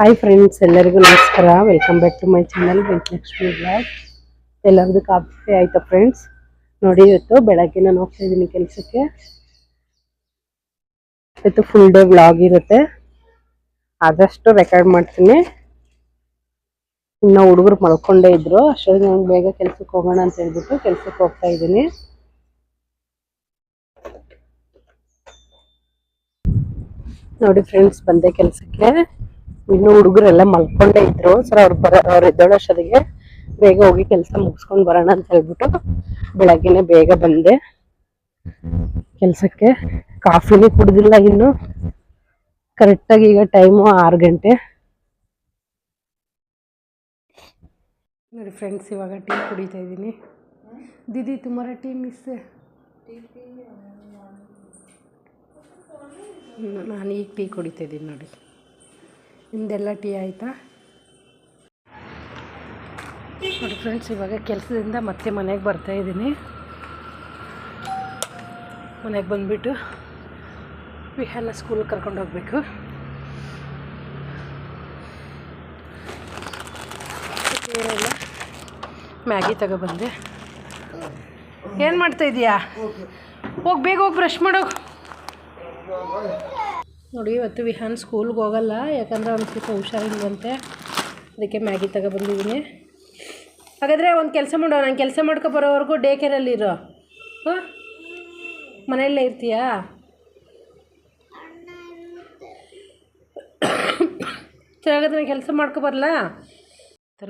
Hi friends ಎಲ್ಲರಿಗೂ ನಮಸ್ಕಾರ. Welcome back to my channel Venkatalakshmi blog ಎಲ್ಲರದ್ದು ಕಾಫಿ ಆಯ್ತಾ ಫ್ರೆಂಡ್ಸ್ ನೋಡಿ, ಇವತ್ತು ಬೆಳಗ್ಗೆ ನಾನು ಹೋಗ್ತಾ ಇದ್ದೀನಿ ಕೆಲಸಕ್ಕೆ. ಇವತ್ತು ಫುಲ್ ಡೇ ಬ್ಲಾಗ್ ಇರುತ್ತೆ. ಆದಷ್ಟು ರೆಕಾರ್ಡ್ ಮಾಡ್ತೀನಿ. ಇನ್ನು ಹುಡುಗರು ಮಲ್ಕೊಂಡೇ ಇದ್ರು. ಅಷ್ಟೊಂದು ನಾನು ಬೇಗ ಕೆಲ್ಸಕ್ಕೆ ಹೋಗೋಣ ಅಂತ ಹೇಳ್ಬಿಟ್ಟು ಕೆಲ್ಸಕ್ಕೆ ಹೋಗ್ತಾ ಇದ್ದೀನಿ. ನೋಡಿ ಫ್ರೆಂಡ್ಸ್ ಬಂದೆ ಕೆಲಸಕ್ಕೆ. ಇನ್ನು ಹುಡುಗರೆಲ್ಲ ಮಲ್ಕೊಂಡೇ ಇದ್ರು. ಸರ್ ಅವ್ರು ಬರ, ಅವ್ರು ಎದ್ದೋಳಷ್ಟೊತ್ತಿಗೆ ಬೇಗ ಹೋಗಿ ಕೆಲಸ ಮುಗಿಸ್ಕೊಂಡು ಬರೋಣ ಅಂತ ಹೇಳ್ಬಿಟ್ಟು ಬೆಳಗ್ಗೆನೆ ಬೇಗ ಬಂದೆ. ಕೆಲಸಕ್ಕೆ ಕಾಫಿನೇ ಕುಡ್ದಿಲ್ಲ ಇನ್ನು. ಕರೆಕ್ಟಾಗಿ ಈಗ ಟೈಮು ಆರು ಗಂಟೆ. ನೋಡಿ ಫ್ರೆಂಡ್ಸ್ ಇವಾಗ ಟೀ ಕುಡಿತಾ ಇದ್ದೀನಿ. ದೀದಿ ತುಮಾರ ಟೀ ಮಿಸ್ ನಾನು ಈಗ ಟೀ ಕುಡಿತಾ ಇದ್ದೀನಿ ನೋಡಿ. ನಿಮ್ದೆಲ್ಲ ಟೀ ಆಯಿತಾ? ನೋಡಿ ಫ್ರೆಂಡ್ಸ್ ಇವಾಗ ಕೆಲಸದಿಂದ ಮತ್ತೆ ಮನೆಗೆ ಬರ್ತಾ ಇದ್ದೀನಿ. ಮನೆಗೆ ಬಂದುಬಿಟ್ಟು ವಿಹಾನ ಸ್ಕೂಲ್ ಕರ್ಕೊಂಡು ಹೋಗಬೇಕು. ಮ್ಯಾಗಿ ತಗೊಬಂದೆ. ಏನು ಮಾಡ್ತಾ ಇದೀಯಾ? ಹೋಗಿ ಬೇಗ ಹೋಗಿ ಬ್ರಷ್ ಮಾಡೋ. ನೋಡಿ, ಇವತ್ತು ವಿಹಾನ್ ಸ್ಕೂಲ್ಗೆ ಹೋಗಲ್ಲ. ಯಾಕಂದರೆ ಅವ್ನು ಸ್ವಲ್ಪ ಹುಷಾರಿಲ್ವಂತೆ. ಅದಕ್ಕೆ ಮ್ಯಾಗಿ ತಗೊಬಂದಿದ್ದೀನಿ. ಹಾಗಾದರೆ ಒಂದು ಕೆಲಸ ಮಾಡೋ ನಾನು ಕೆಲಸ ಮಾಡ್ಕೊ ಬರೋವರೆಗೂ ಡೇ ಕೇರಲ್ಲಿ ಇರೋ. ಹಾಂ? ಮನೆಯಲ್ಲೇ ಇರ್ತೀಯಾ? ಸರಿ, ಹಾಗಾದ್ರೆ ನಾನು ಕೆಲಸ ಮಾಡ್ಕೊ ಬರಲಾ?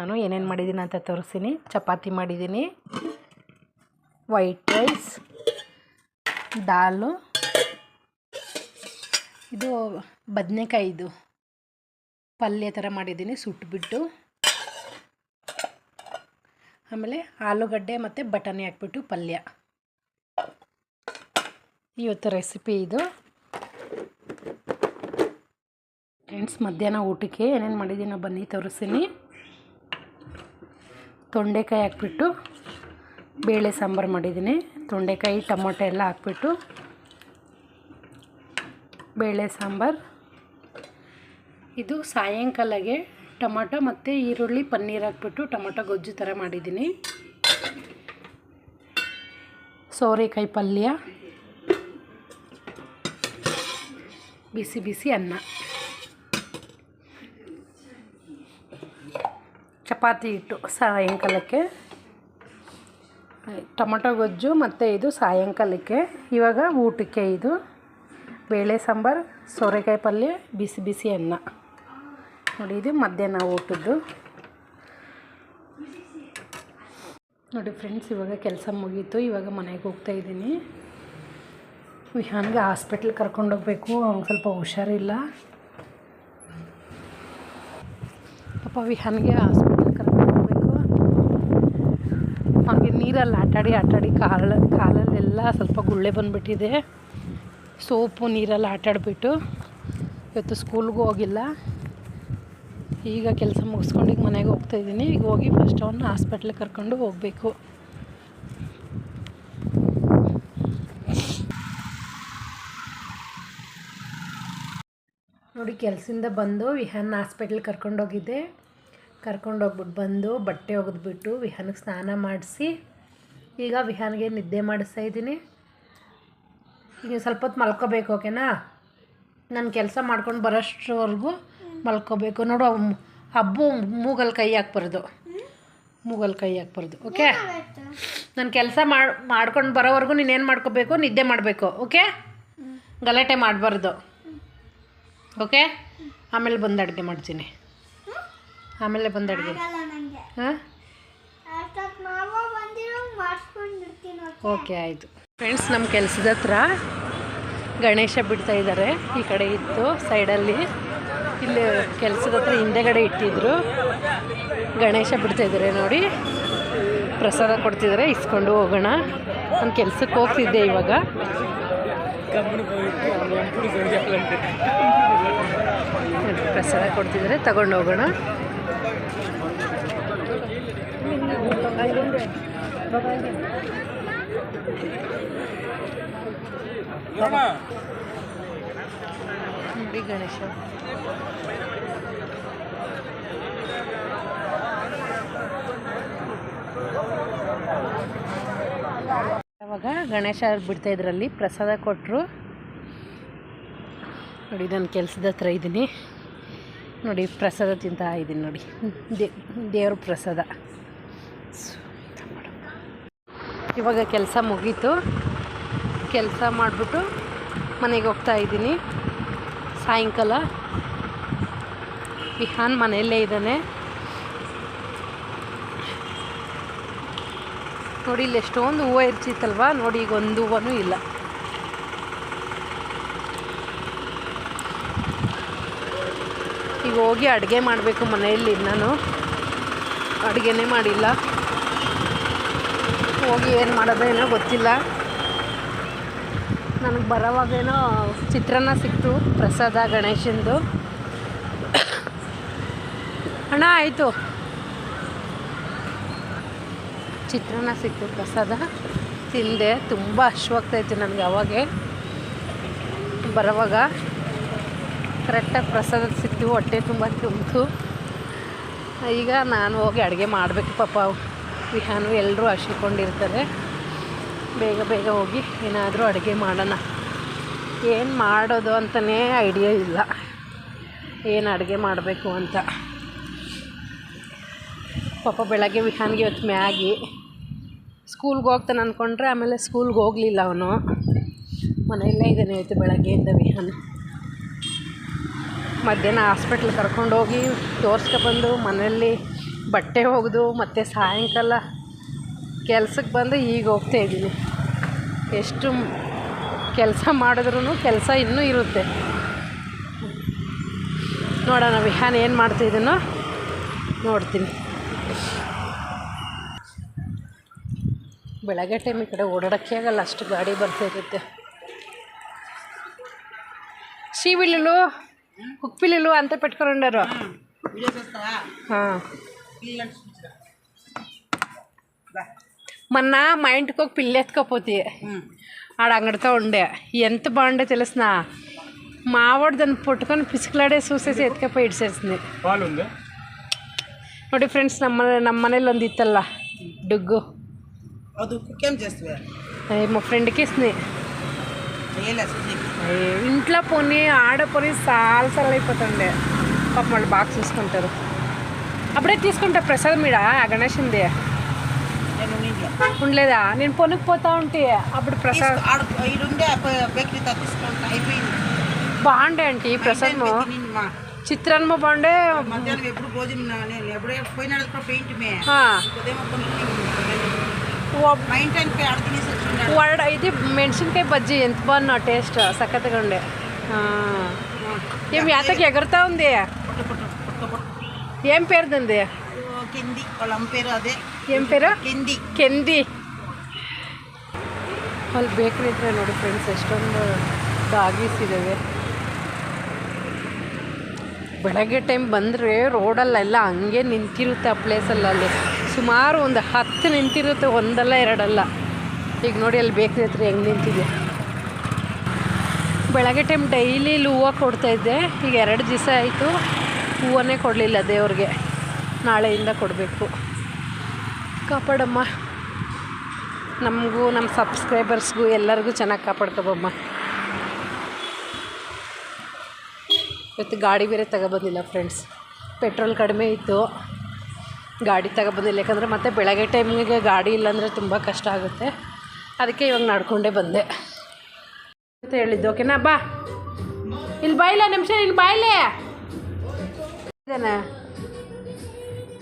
ನಾನು ಏನೇನು ಮಾಡಿದ್ದೀನಿ ಅಂತ ತೋರಿಸ್ತೀನಿ. ಚಪಾತಿ ಮಾಡಿದ್ದೀನಿ ವೈಟ್ ರೈಸ್ ದಾಲು. ಇದು ಬದನೆಕಾಯಿದು. ಪಲ್ಯ ಥರ ಮಾಡಿದ್ದೀನಿ, ಸುಟ್ಬಿಟ್ಟು. ಆಮೇಲೆ ಆಲೂಗಡ್ಡೆ ಮತ್ತು ಬಟಾಣಿ ಹಾಕ್ಬಿಟ್ಟು ಪಲ್ಯ. ಇವತ್ತು ರೆಸಿಪಿ ಇದು. ಫ್ರೆಂಡ್ಸ್ ಮಧ್ಯಾಹ್ನ ಊಟಕ್ಕೆ ಏನೇನು ಮಾಡಿದ್ದೀನೋ ಬನ್ನಿ, ತೋರಿಸ್ತೀನಿ. ತೊಂಡೆಕಾಯಿ ಹಾಕ್ಬಿಟ್ಟು, ಬೇಳೆ ಸಾಂಬಾರು ಮಾಡಿದ್ದೀನಿ. ತೊಂಡೆಕಾಯಿ, ಟೊಮೊಟೊ ಎಲ್ಲ ಹಾಕ್ಬಿಟ್ಟು. ಬೇಳೆ ಸಾಂಬಾರು. ಇದು ಸಾಯಂಕಾಲಗೆ ಟೊಮೊಟೊ ಮತ್ತು ಈರುಳ್ಳಿ ಪನ್ನೀರ್ ಹಾಕ್ಬಿಟ್ಟು ಟೊಮೊಟೊ ಗೊಜ್ಜು ಥರ ಮಾಡಿದ್ದೀನಿ. ಸೋರೆಕಾಯಿ ಪಲ್ಯ. ಬಿಸಿ ಬಿಸಿ ಅನ್ನ. ಚಪಾತಿ ಹಿಟ್ಟು ಸಾಯಂಕಾಲಕ್ಕೆ. ಟೊಮೊಟೊ ಗೊಜ್ಜು ಮತ್ತು ಇದು ಸಾಯಂಕಾಲಕ್ಕೆ. ಇವಾಗ ಊಟಕ್ಕೆ ಇದು. ಬೇಳೆ ಸಾಂಬಾರು, ಸೋರೆಕಾಯಿ ಪಲ್ಯ, ಬಿಸಿ ಬಿಸಿ ಅನ್ನ. ನೋಡಿ, ಇದು ಮಧ್ಯಾಹ್ನ ಊಟದ್ದು. ನೋಡಿ ಫ್ರೆಂಡ್ಸ್ ಇವಾಗ ಕೆಲಸ ಮುಗೀತು. ಇವಾಗ ಮನೆಗೆ ಹೋಗ್ತಾ ಇದ್ದೀನಿ. ವಿಹಾನ್ಗೆ ಹಾಸ್ಪಿಟ್ಲ್ ಕರ್ಕೊಂಡೋಗ್ಬೇಕು ಅವ್ನಿಗೆ ಸ್ವಲ್ಪ ಹುಷಾರಿಲ್ಲ. ಪಾಪ ವಿಹಾನ್ಗೆ ಹಾಸ್ಪಿಟ್ಲ್ ಕರ್ಕೊಂಡು ಹೋಗ್ಬೇಕು. ಅವ್ನಿಗೆ ನೀರಲ್ಲಿ ಆಟಾಡಿ ಆಟಾಡಿ ಕಾಲ, ಕಾಲಲ್ಲೆಲ್ಲ ಸ್ವಲ್ಪ ಗುಳ್ಳೆ ಬಂದುಬಿಟ್ಟಿದೆ. ಸೋಪು ನೀರೆಲ್ಲ ಆಟಾಡಿಬಿಟ್ಟು ಇವತ್ತು ಸ್ಕೂಲ್ಗೂ ಹೋಗಿಲ್ಲ. ಈಗ ಕೆಲಸ ಮುಗಿಸ್ಕೊಂಡು ಈಗ ಮನೆಗೆ ಹೋಗ್ತಾ ಇದ್ದೀನಿ. ಈಗ ಹೋಗಿ ಫಸ್ಟ್ ಅವನ್ನ ಹಾಸ್ಪಿಟ್ಲಿಗೆ ಕರ್ಕೊಂಡು ಹೋಗಬೇಕು. ನೋಡಿ, ಕೆಲಸದಿಂದ ಬಂದು ವಿಹಾನ್ ಹಾಸ್ಪಿಟ್ಲಿಗೆ ಕರ್ಕೊಂಡೋಗಿದ್ದೆ ಕರ್ಕೊಂಡೋಗ್ಬಿಟ್ಟು ಬಂದು ಬಟ್ಟೆ ಒಗೆದ್ಬಿಟ್ಟು ವಿಹಾನಿಗೆ ಸ್ನಾನ ಮಾಡಿಸಿ ಈಗ ವಿಹಾನ್ಗೆ ನಿದ್ದೆ ಮಾಡಿಸ್ತಾ ಇದ್ದೀನಿ. ಈಗ ಸ್ವಲ್ಪ ಹೊತ್ತು ಮಲ್ಕೋಬೇಕು ಓಕೆನಾ? ನಾನು ಕೆಲಸ ಮಾಡ್ಕೊಂಡು ಬರೋಷ್ಟ್ರವರೆಗೂ ಮಲ್ಕೋಬೇಕು. ನೋಡು ಹಬ್ಬು ಮೂಗಲ್ ಕೈ ಹಾಕ್ಬಾರ್ದು. ಮೂಗಲ್ ಕೈ ಹಾಕ್ಬಾರ್ದು ಓಕೆ? ನಾನು ಕೆಲಸ ಮಾಡಿ ಮಾಡ್ಕೊಂಡು ಬರೋವರೆಗೂ ನೀನು ಏನು ಮಾಡ್ಕೋಬೇಕು? ನಿದ್ದೆ ಮಾಡಬೇಕು ಓಕೆ? ಗಲಾಟೆ ಮಾಡಬಾರ್ದು ಓಕೆ? ಆಮೇಲೆ ಬಂದು ಅಡುಗೆ ಮಾಡ್ತೀನಿ. ಆಮೇಲೆ ಬಂದು ಅಡುಗೆ ಹಾಂ? ಓಕೆ ಆಯಿತು. ಫ್ರೆಂಡ್ಸ್ ನಮ್ಮ ಕೆಲಸದ ಹತ್ರ ಗಣೇಶ ಬಿಡ್ತಾ ಇದ್ದಾರೆ ಈ ಕಡೆ ಇತ್ತು ಸೈಡಲ್ಲಿ ಇಲ್ಲಿ ಕೆಲಸದ ಹತ್ರ ಹಿಂದೆಗಡೆ ಇಟ್ಟಿದ್ರು. ಗಣೇಶ ಬಿಡ್ತಾ ಇದ್ದಾರೆ ನೋಡಿ. ಪ್ರಸಾದ ಕೊಡ್ತಿದ್ದಾರೆ ಇಸ್ಕೊಂಡು ಹೋಗೋಣ. ನಮ್ಮ ಕೆಲ್ಸಕ್ಕೆ ಹೋಗ್ತಿದ್ದೆ ಇವಾಗ. ಪ್ರಸಾದ ಕೊಡ್ತಿದ್ದಾರೆ ತಗೊಂಡು ಹೋಗೋಣ. ನೋಡಿ ಗಣೇಶ. ಅವಾಗ ಗಣೇಶ ಬಿಡ್ತಾ ಇದ್ರಲ್ಲಿ, ಪ್ರಸಾದ ಕೊಟ್ಟರು ನೋಡಿ ನಾನು ಕೆಲಸದ ಹತ್ರ ಇದ್ದೀನಿ ನೋಡಿ, ಪ್ರಸಾದ ತಿಂತಾ ಇದ್ದೀನಿ ನೋಡಿ. ದೇವ್ರ ಪ್ರಸಾದ. ಇವಾಗ ಕೆಲಸ ಮುಗೀತು. ಕೆಲಸ ಮಾಡಿಬಿಟ್ಟು ಮನೆಗೆ ಹೋಗ್ತಾ ಇದ್ದೀನಿ. ಸಾಯಂಕಾಲ. ವಿಹಾನ್ ಮನೆಯಲ್ಲೇ ಇದ್ದಾನೆ. ನೋಡಿ, ಇಲ್ಲಿ ಎಷ್ಟೊಂದು ಹೂವು ಇರ್ತಿತ್ತಲ್ವ? ನೋಡಿ, ಈಗ ಒಂದು ಹೂವನೂ ಇಲ್ಲ. ಈಗ ಹೋಗಿ ಅಡುಗೆ ಮಾಡಬೇಕು ಮನೆಯಲ್ಲಿ ನಾನು. ಅಡುಗೆನೇ ಮಾಡಿಲ್ಲ. ಹೋಗಿ ಏನು ಮಾಡೋದೇನೋ ಗೊತ್ತಿಲ್ಲ. ನನಗೆ ಬರೋವಾಗೇನೋ ಚಿತ್ರಾನ್ನ ಸಿಕ್ತು, ಪ್ರಸಾದ ಗಣೇಶಂದು. ಅಣ್ಣ, ಆಯಿತು. ಚಿತ್ರಾನ್ನ ಸಿಕ್ತು, ಪ್ರಸಾದ ತಿಂದೆ. ತುಂಬ ಹಶ್ವಾಗ್ತಾಯಿತ್ತು ನನಗೆ ಅವಾಗೆ. ಬರೋವಾಗ ಕರೆಕ್ಟಾಗಿ ಪ್ರಸಾದ ಸಿಕ್ತು, ಹೊಟ್ಟೆ ತುಂಬ ತುಂಬಿತು. ಈಗ ನಾನು ಹೋಗಿ ಅಡುಗೆ ಮಾಡಬೇಕು ಪಾಪ. ವಿಹಾನು ಎಲ್ಲರೂ ಹಸಿಕೊಂಡಿರ್ತಾರೆ ಬೇಗ ಬೇಗ ಹೋಗಿ ಏನಾದರೂ ಅಡುಗೆ ಮಾಡೋಣ. ಏನು ಮಾಡೋದು ಅಂತಲೇ ಐಡಿಯಾ ಇಲ್ಲ. ಏನು ಅಡುಗೆ ಮಾಡಬೇಕು ಅಂತ. ಪಾಪ ಬೆಳಗ್ಗೆ ವಿಹಾನ್ಗೆ ಇವತ್ತು ಮ್ಯಾಗಿ. ಸ್ಕೂಲ್ಗೆ ಹೋಗ್ತಾನೆ ಅಂದ್ಕೊಂಡ್ರೆ ಆಮೇಲೆ ಸ್ಕೂಲ್ಗೆ ಹೋಗಲಿಲ್ಲ ಅವನು. ಮನೆಯಲ್ಲೇ ಇದ್ದಾನೆ ಇವತ್ತು ಬೆಳಗ್ಗೆಯಿಂದ ವಿಹಾನ್. ಮಧ್ಯಾಹ್ನ ಹಾಸ್ಪಿಟ್ಲ್ ಕರ್ಕೊಂಡೋಗಿ ತೋರಿಸ್ಕೊಬಂದು ಮನೆಯಲ್ಲಿ ಬಟ್ಟೆ ಒಗೆದು ಮತ್ತು ಸಾಯಂಕಾಲ ಕೆಲ್ಸಕ್ಕೆ ಬಂದು ಈಗ ಹೋಗ್ತಾ ಇದ್ದೀನಿ ಎಷ್ಟು ಕೆಲಸ ಮಾಡಿದ್ರೂ ಕೆಲಸ ಇನ್ನೂ ಇರುತ್ತೆ ನೋಡೋಣ ವಿಹಾನ್ ಏನು ಮಾಡ್ತಿದ್ದೀನೋ ನೋಡ್ತೀನಿ ಬೆಳಗ್ಗೆ ಟೈಮ್ ಈ ಕಡೆ ಓಡಾಡೋಕ್ಕೆ ಆಗಲ್ಲ ಅಷ್ಟು ಗಾಡಿ ಬರ್ತಾ ಇರುತ್ತೆ ಶ್ರೀವಿಲ್ಲು ಉಪ್ಪಿಲಿಲು ಅಂತ పెట్టుకున్నారు ಹಾಂ మొన్న మా ఇంటికి ఒక పిల్లి ఎత్తుకపోతే ఆడ అంగడితో ఉండే ఎంత బాగుండే తెలుసునా మావాడు దాన్ని పట్టుకొని పిసికలాడే చూసేసి ఎత్తుకపోయి ఇడిసేసింది ಪಾಲು ఉంది ನೋಡಿ ಫ್ರೆಂಡ್ಸ್ ನಮ್ಮ ನಮ್ಮ ಮನೇಲಿ ಒಂದು ಇತ್ತಲ್ಲ ಡುಗ್ಗು ಅದು ಕುಕ್ಕೇం చేస్తావే అయ్యి మా ఫ్రెండ్కి ఇస్తుంది ఏలే సుజీకి అయ్యి ఇంట్లో పోనీ ఆడ పోనీ సాల్ సాల్ అయిపోతుండే పాప వాళ్ళు బాగా చూసుకుంటారు అప్పుడే తీసుకుంటా ప్రసాదం ఇడ గణేషింది ఉండలేదా? నేను పొనుక్కుపోతా ఉంటే అప్పుడు ప్రసాద్ బాగుండే అండి ప్రసాదము. చిత్రాన్మ బాగుండే. వడ ఇది మెణసిన్కాయ బజ్జీ ఎంత బాగున్న టేస్ట్ సఖత్తుగా ఉండే. ఏం యాతకి ఎగురుతా ఉంది? పుట్ట పుట్ట పుట్ట పుట్ట ఏం పేరుదంది కింది వాళ్ళ అమ్మ పేరు అదే ఏం పేరు కింది ಕೆಂದಿ ಅಲ್ಲಿ ಬೇಕ್ರಿ ಇದ್ರೆ ನೋಡಿ ಫ್ರೆಂಡ್ಸ್ ಎಷ್ಟೊಂದು ಡಾಗೀಸ್ ಇದ್ದಾವೆ ಬೆಳಗ್ಗೆ ಟೈಮ್ ಬಂದರೆ ರೋಡಲ್ಲೆಲ್ಲ ಹಂಗೆ ನಿಂತಿರುತ್ತೆ ಆ ಪ್ಲೇಸಲ್ಲಿ ಅಲ್ಲಿ ಸುಮಾರು ಒಂದು ಹತ್ತು ನಿಂತಿರುತ್ತೆ ಒಂದಲ್ಲ ಎರಡಲ್ಲ ಈಗ ನೋಡಿ ಅಲ್ಲಿ ಬೇಕ್ರಿ ಹತ್ರ ಹೆಂಗೆ ನಿಂತಿದೆ ಬೆಳಗ್ಗೆ ಟೈಮ್ ಡೈಲಿ ಇಲ್ಲಿ ಹೂವು ಕೊಡ್ತಾಯಿದ್ದೆ ಈಗ ಎರಡು ದಿವಸ ಆಯಿತು ಹೂವನ್ನೇ ಕೊಡಲಿಲ್ಲ ದೇವ್ರಿಗೆ. ನಾಳೆಯಿಂದ ಕೊಡಬೇಕು. ಕಾಪಾಡಮ್ಮ. ನಮಗೂ ನಮ್ಮ ಸಬ್ಸ್ಕ್ರೈಬರ್ಸ್ಗೂ ಎಲ್ಲರಿಗೂ ಚೆನ್ನಾಗಿ ಕಾಪಾಡ್ಕೊಬಮ್ಮ. ಇವತ್ತು ಗಾಡಿ ಬೇರೆ ತಗೊಬಂದಿಲ್ಲ ಫ್ರೆಂಡ್ಸ್ ಪೆಟ್ರೋಲ್ ಕಡಿಮೆ ಇತ್ತು. ಗಾಡಿ ತಗೊಬಂದಿಲ್ಲ, ಯಾಕಂದರೆ ಮತ್ತೆ ಬೆಳಗ್ಗೆ ಟೈಮಿಗೆ ಗಾಡಿ ಇಲ್ಲಾಂದರೆ ತುಂಬ ಕಷ್ಟ ಆಗುತ್ತೆ. ಅದಕ್ಕೆ ಇವಾಗ ನಡ್ಕೊಂಡೇ ಬಂದೆ. ಅಂತ ಹೇಳಿದ್ದು. ಓಕೆನಾ ಬಾ. ಇಲ್ಲಿ ಬಾಯಿಲ್ಲ ನಿಮಿಷ, ಇಲ್ಲಿ ಬಾಯಿಲೆ ಇದೇನೆ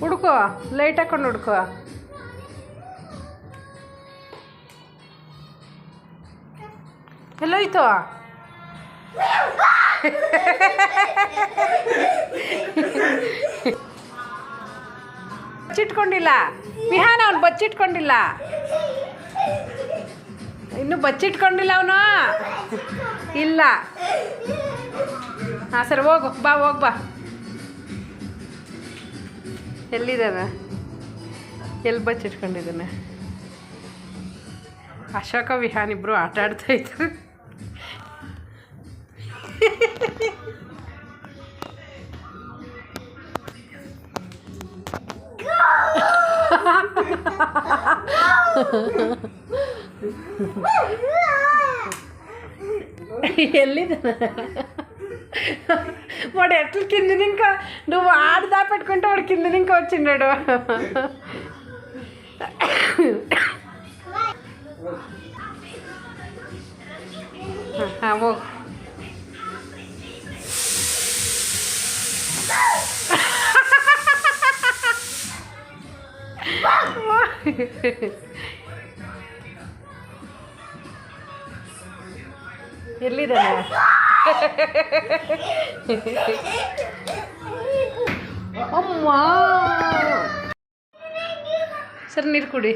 ಹುಡ್ಕೋ ಲೈಟ್ ಹಾಕೊಂಡು ಹುಡ್ಕೋ ಎಲ್ಲೋಯ್ತು? ಬಚ್ಚಿಟ್ಕೊಂಡಿಲ್ಲ. ವಿಹಾನ ಅವನು ಬಚ್ಚಿಟ್ಕೊಂಡಿಲ್ಲ. ಇನ್ನು ಬಚ್ಚಿಟ್ಕೊಂಡಿಲ್ಲ ಅವನು? ಇಲ್ಲ. ಹಾಂ ಸರ್, ಹೋಗು, ಬಾ, ಹೋಗ್, ಬಾ. ಎಲ್ಲಿದ್ದಾನೆ ಎಲ್ಲಿ ಬಚ್ಚಿಟ್ಕೊಂಡಿದ್ದಾನೆ ಅಶೋಕ ವಿಹಾನ್ ಇಬ್ಬರು ಆಟ ಆಡ್ತಾ ಇದ್ರು ఎల్లిదా వాడు ఎట్లా కింది ఇంకా నువ్వు ఆడు దాపెట్టుకుంటే వాడు కింది ఇంకా వచ్చిండాడు ఓ ಎಲ್ಲಿದ್ದಾನೆ ಅಮ್ಮ. ಸರ್, ನೀರು ಕುಡಿ.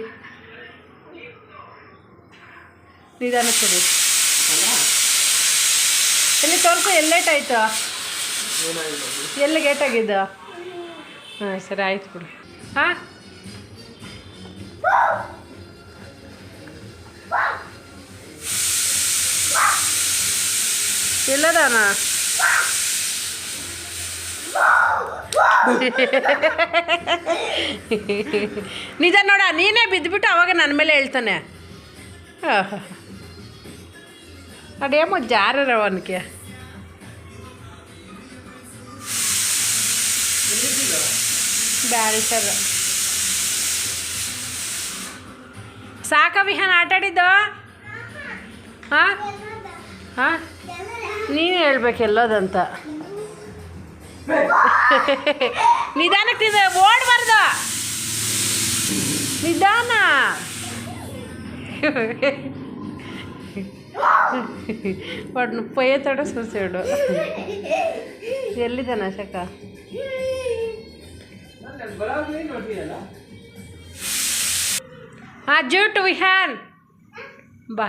ನಿಧಾನ ಕುಡಿ. ಎಲ್ಲಿ ತೋರಿಸು ಎಲ್ಲೇಟ್ ಆಯ್ತು? ಎಲ್ಲಿ ಗೇಟ್ ಆಗಿದ್ದ? ಹಾಂ, ಸರಿ, ಆಯ್ತು ಬಿಡು. ಹಾಂ? ಎಲ್ಲದಾನ? ನಿಜ ನೋಡ, ನೀನೇ ಬಿದ್ದುಬಿಟ್ಟು ಅವಾಗ ನನ್ನ ಮೇಲೆ ಹೇಳ್ತಾನೆ. ಅದೇಮೋ ಜಾರರವ ಅವನಿಗೆ. ಬ್ಯಾರಿ ಸರ್. ಸಾಕ ವಿಹಾನ್ ಆಟಾಡಿದ್ದು ಹಾಂ? ಹಾಂ? ನೀನು ಹೇಳ್ಬೇಕು ಎಲ್ಲೋದಂತ. ನಿಧಾನಕ್ಕೆ ತಿಂದ ಓಡಬಾರ್ದು ನಿಧಾನ. ಒಡ್ನು ಪೊಯ್ಯ ತಡ ಸುರ್ಸಿಡು ಎಲ್ಲಿದ್ದಾನ ಶಕ ಹಾ ವಿ ವಿಹಾನ್. ಬಾ.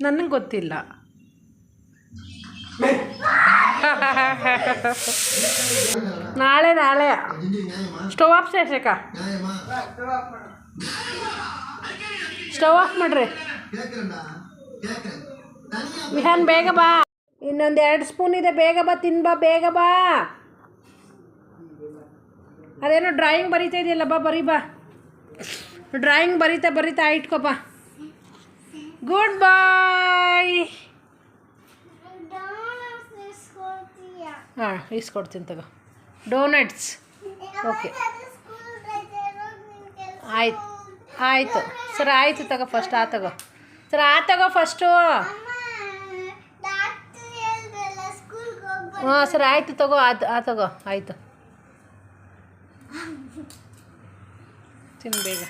ನನಗೆ ಗೊತ್ತಿಲ್ಲ. ನಾಳೆ ನಾಳೆ ಸ್ಟವ್ ಆಫ್ ಸೇರ್ಸಕ ಸ್ಟವ್ ಆಫ್ ಮಾಡ್ರಿ ವಿಹಾನ್ ಬೇಗ ಬಾ ಇನ್ನೊಂದು ಎರಡು ಸ್ಪೂನ್ ಇದೆ ಬೇಗ ಬಾ ತಿನ್ ಬಾ ಬೇಗ ಬಾ ಅದೇನೋ ಡ್ರಾಯಿಂಗ್ ಬರೀತಾ ಇದೆಯಲ್ಲ ಬಾ ಬರೀ ಬಾ ಡ್ರಾಯಿಂಗ್ ಬರೀತಾ ಬರೀತಾ ಇಟ್ಕೋ ಬಾ ಗುಡ್ ಬಾಯ್ ಹಾಂ, ಇಸ್ಕೊಡ್ತೀನಿ ತಗೋ. ಡೋನಟ್ಸ್ ಓಕೆ ಆಯ್ತು, ಆಯಿತು. ಸರ್, ಆಯಿತು ತಗೋ ಫಸ್ಟ್ ಆ ತಗೋ. ಸರ್, ಆ ತಗೋ ಫಸ್ಟು ಹಾಂ, ಸರ್, ಆಯಿತು ತಗೋ ಅದು ಆ ತಗೋ, ಆಯಿತು. ತಿನ್ನು ಬೇಗ